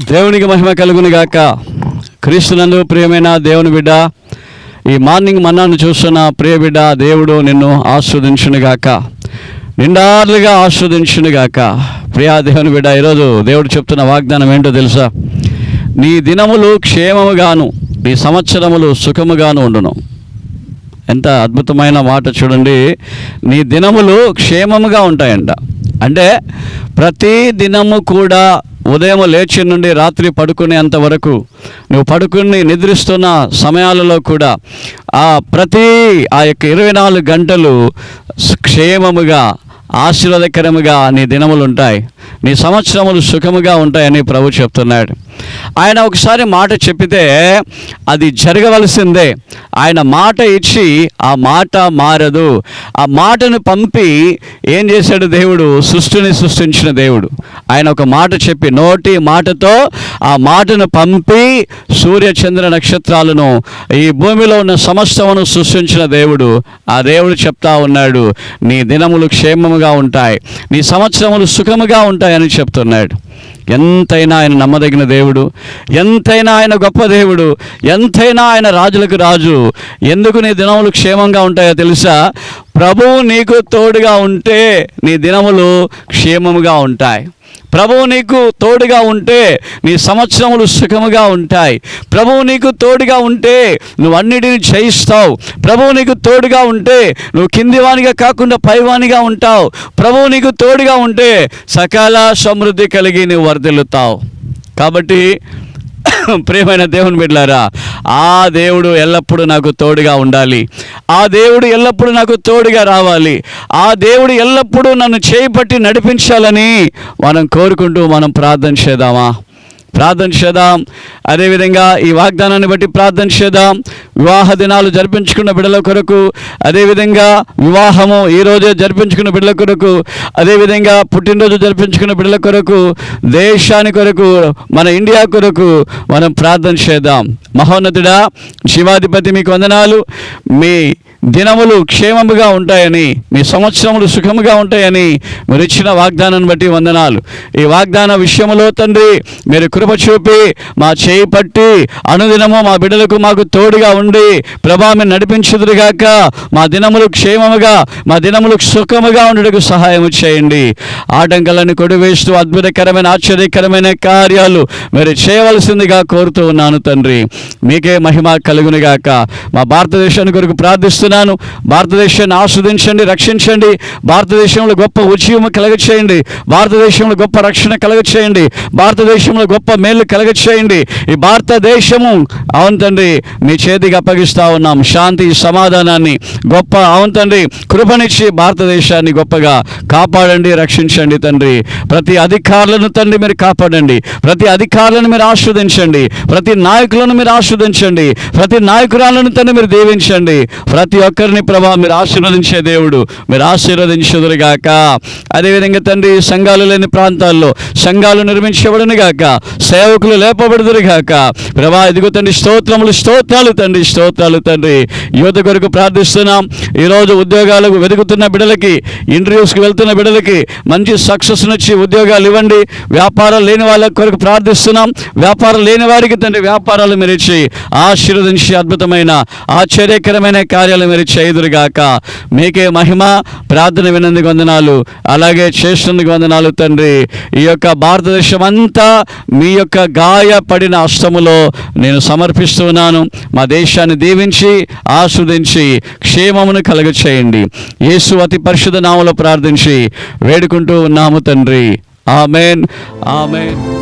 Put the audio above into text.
దేవునికి మహిమ కలుగును గాక. క్రీస్తునందు ప్రియమైన దేవుని బిడ్డ ఈ మార్నింగ్ మన్నాను చూస్తున్న ప్రియ బిడ్డ దేవుడు నిన్ను ఆస్వాదించునుగాక నిండారులుగా ఆస్వాదించును ప్రియా దేవుని బిడ్డ ఈరోజు దేవుడు చెప్తున్న వాగ్దానం ఏంటో తెలుసా? నీ దినములు క్షేమముగాను నీ సంవత్సరములు సుఖముగాను ఉండును. ఎంత అద్భుతమైన మాట చూడండి. నీ దినములు క్షేమముగా ఉంటాయంట. అంటే ప్రతి దినము కూడా ఉదయం లేచి నుండి రాత్రి పడుకునేంత వరకు నువ్వు పడుకుని నిద్రిస్తున్న సమయాలలో కూడా ఆ ప్రతి ఆ యొక్క ఇరవై నాలుగు గంటలు క్షేమముగా ఆశీర్వాదకరముగా నీ దినములు ఉంటాయి. నీ సంవత్సరములు సుఖముగా ఉంటాయని ప్రభు చెప్తున్నాడు. ఆయన ఒకసారి మాట చెప్పితే అది జరగవలసిందే. ఆయన మాట ఇచ్చి ఆ మాట మారదు. ఆ మాటను పంపి ఏం చేశాడు దేవుడు? సృష్టిని సృష్టించిన దేవుడు. ఆయన ఒక మాట చెప్పి నోటి మాటతో ఆ మాటను పంపి సూర్య చంద్ర నక్షత్రాలను ఈ భూమిలో ఉన్న సమస్తమును సృష్టించిన దేవుడు. ఆ దేవుడు చెప్తా ఉన్నాడు నీ దినములు క్షేమముగా ఉంటాయి. నీ సంవత్సరములు సుఖముగా ఉంటాయని చెప్తున్నాడు. ఎంతైనా ఆయన నమ్మదగిన దేవుడు ఎంతైనా ఆయన గొప్ప దేవుడు ఎంతైనా ఆయన రాజులకు రాజు. ఎందుకు నీ దినములు క్షేమంగా ఉంటాయో తెలుసా? ప్రభువు నీకు తోడుగా ఉంటే నీ దినములు క్షేమముగా ఉంటాయి. ప్రభువు నీకు తోడుగా ఉంటే నీ సంవత్సరములు సుఖముగా ఉంటాయి. ప్రభువు నీకు తోడుగా ఉంటే నువ్వు అన్నిటిని జయిస్తావు. ప్రభువు నీకు తోడుగా ఉంటే నువ్వు కిందివానిగా కాకుండా పైవానిగా ఉంటావు. ప్రభువు నీకు తోడుగా ఉంటే సకాల సమృద్ధి కలిగి నువ్వు వర్ధిల్లుతావు. కాబట్టి ప్రియమైన దేవుని బిడ్డారా ఆ దేవుడు ఎల్లప్పుడూ నాకు తోడుగా ఉండాలి. ఆ దేవుడు ఎల్లప్పుడూ నాకు తోడుగా రావాలి. ఆ దేవుడు ఎల్లప్పుడూ నన్ను చేపట్టి నడిపించాలని మనం కోరుకుంటూ మనం ప్రార్థన చేద్దామా? ప్రార్థన చేద్దాం. అదేవిధంగా ఈ వాగ్దానాన్ని బట్టి ప్రార్థన చేద్దాం. వివాహ దినాలు జరిపించుకున్న బిడ్డల కొరకు అదేవిధంగా వివాహము ఈ రోజే జరిపించుకున్న బిడ్డల కొరకు అదేవిధంగా పుట్టినరోజు జరిపించుకున్న బిడ్డల కొరకు దేశాని కొరకు మన ఇండియా కొరకు మనం ప్రార్థన చేద్దాం. మహోన్నతుడా శివాధిపతి మీకు వందనాలు. మీ దినములు క్షేమముగా ఉంటాయని మీ సంవత్సరములు సుఖముగా ఉంటాయని మీరు ఇచ్చిన వాగ్దానాన్ని బట్టి వందనాలు. ఈ వాగ్దాన విషయంలో తండ్రి మీరు కృప చూపి మా చేయి పట్టి అనుదినము మా బిడ్డలకు మాకు తోడుగా ఉండి ప్రభా మీరు నడిపించుదురుగాక మా దినములు క్షేమముగా మా దినములు సుఖముగా ఉండటకు సహాయం చేయండి. ఆటంకాలను కొడివేస్తూ అద్భుతకరమైన ఆశ్చర్యకరమైన కార్యాలు మీరు చేయవలసిందిగా కోరుతూ ఉన్నాను తండ్రి. మీకే మహిమ కలుగునుగాక. మా భారతదేశాన్ని కొరకు ప్రార్థిస్తున్నాను భారతదేశాన్ని ఆస్వాదించండి రక్షించండి. భారతదేశంలో గొప్ప ఉద్యమం కలగచేయండి. భారతదేశంలో గొప్ప రక్షణ కలగచేయండి. భారతదేశంలో గొప్ప మేలు కలగచేయండి. ఈ భారతదేశము అవును తండ్రి మీ చేతికి అప్పగిస్తా ఉన్నాం. శాంతి సమాధానాన్ని గొప్ప అవును తండ్రి కృపనిచ్చి భారతదేశాన్ని గొప్పగా కాపాడండి రక్షించండి తండ్రి. ప్రతి అధికారులను తండ్రి మీరు కాపాడండి. ప్రతి అధికారులను మీరు ఆస్వాదించండి. ప్రతి నాయకులను మీరు ఆస్వాదించండి. ప్రతి నాయకురాలను తండ్రి మీరు దీవించండి. ప్రతి ఒక్కరిని ప్రభా మీరు ఆశీర్వదించే దేవుడు. మీరు ఆశీర్వదించుదురుగాక అదేవిధంగా తండ్రి సంఘాలు లేని ప్రాంతాల్లో సంఘాలు నిర్మించబడును గాక. సేవకులు లేపబడుదురు గాక. ప్రభా ఇదిగో తండ్రి స్తోత్రములు స్తోత్రాలు తండ్రి స్తోత్రాలు తండ్రి. యువత కొరకు ప్రార్థిస్తున్నాం. ఈరోజు ఉద్యోగాలకు వెతుకుతున్న బిడ్డలకి ఇంటర్వ్యూస్కి వెళ్తున్న బిడ్డలకి మంచి సక్సెస్ నుంచి ఉద్యోగాలు ఇవ్వండి. వ్యాపారం లేని వాళ్ళ కొరకు ప్రార్థిస్తున్నాం. వ్యాపారం లేని వారికి తండ్రి వ్యాపారాలు మీరు ఇచ్చి ఆశీర్వదించి అద్భుతమైన ఆశ్చర్యకరమైన కార్యాలు మీరు చేయుదురుగాక మీకే మహిమ ప్రార్థన వినందుకు వందనాలు. అలాగే చేసినందుకు వందనాలు తండ్రి. ఈ యొక్క భారతదేశం అంతా మీ యొక్క గాయపడిన అష్టములో నేను సమర్పిస్తున్నాను మా దేశాన్ని దీవించి ఆస్వాదించి క్షేమమును కలుగ చేయండి యేసు అతి పరిశుద్ధ నామలో ప్రార్థించి వేడుకుంటూ ఉన్నాము తండ్రి. ఆమెన్. ఆమెన్.